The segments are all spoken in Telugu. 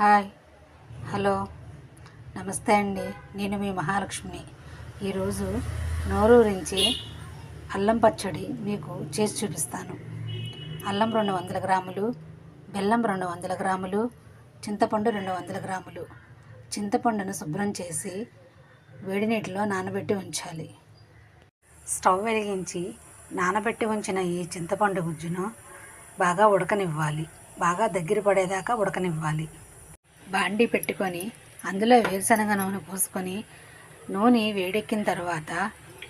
హాయ్. హలో. నమస్తే అండి. నేను మీ మహాలక్ష్మిని ఈరోజు నోరూరించి అల్లం పచ్చడి మీకు చేసి చూపిస్తాను. అల్లం రెండు వందల గ్రాములు బెల్లం రెండు వందల గ్రాములు చింతపండు రెండు వందల గ్రాములు. చింతపండును శుభ్రం చేసి వేడి నీటిలో నానబెట్టి ఉంచాలి. స్టవ్ వెలిగించి నానబెట్టి ఉంచిన ఈ చింతపండు గుజ్జును బాగా ఉడకనివ్వాలి. బాగా దగ్గర పడేదాకా ఉడకనివ్వాలి. బాండి పెట్టుకొని అందులో వేరుశనగ నూనె పోసుకొని నూనె వేడెక్కిన తర్వాత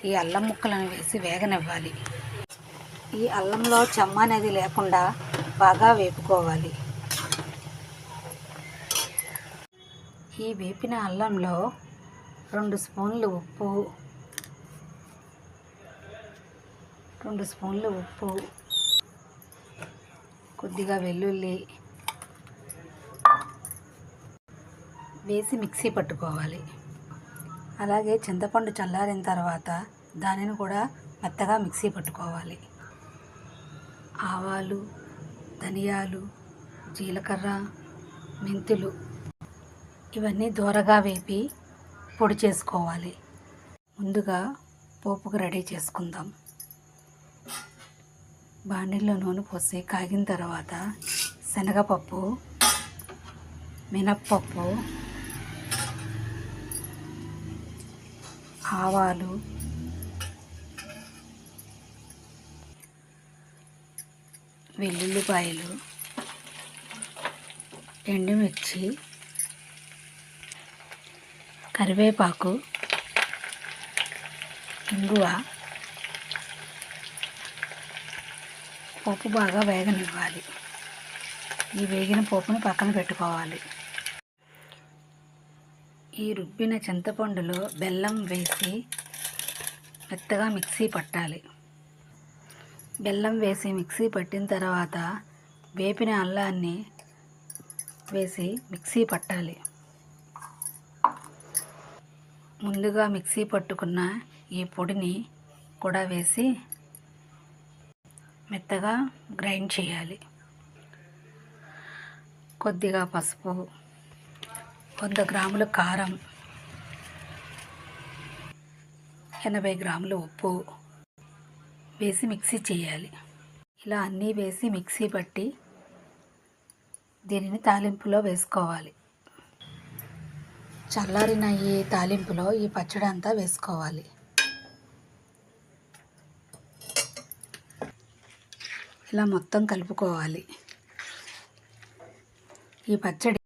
ఈ అల్లం ముక్కలను వేసి వేగనివ్వాలి. ఈ అల్లంలో చెమ్మ అనేది లేకుండా బాగా వేపుకోవాలి. ఈ వేపిన అల్లంలో రెండు స్పూన్లు ఉప్పు రెండు స్పూన్లు ఉప్పు కొద్దిగా వెల్లుల్లి వేసి మిక్సీ పట్టుకోవాలి. అలాగే చింతపండు చల్లారిన తర్వాత దానిని కూడా మెత్తగా మిక్సీ పట్టుకోవాలి. ఆవాలు ధనియాలు జీలకర్ర మెంతులు ఇవన్నీ దూరగా వేపి పొడి చేసుకోవాలి. ముందుగా పోపుకు రెడీ చేసుకుందాం. బాండిల్లో నూనె పోసి కాగిన తర్వాత శనగపప్పు మినప్పప్పు ఆవాలు వెల్లుల్లిపాయలు. ఎండుమిర్చి. కరివేపాకు. ఇంగువ. పోపు బాగా వేగనివ్వాలి. ఈ వేగిన పోపును పక్కన పెట్టుకోవాలి. ఈ రుబ్బిన చింతపండులో బెల్లం వేసి మెత్తగా మిక్సీ పట్టాలి. బెల్లం వేసి మిక్సీ పట్టిన తర్వాత వేపిన అల్లాన్ని వేసి మిక్సీ పట్టాలి. ముందుగా మిక్సీ పట్టుకున్న ఈ పొడిని కూడా వేసి మెత్తగా గ్రైండ్ చేయాలి. కొద్దిగా పసుపు వంద గ్రాముల కారం ఎనభై గ్రాముల ఉప్పు వేసి మిక్సీ చేయాలి. ఇలా అన్నీ వేసి మిక్సీ పట్టి దీనిని తాలింపులో వేసుకోవాలి. చల్లారిన ఈ తాలింపులో ఈ పచ్చడి అంతా వేసుకోవాలి. ఇలా మొత్తం కలుపుకోవాలి. ఈ పచ్చడి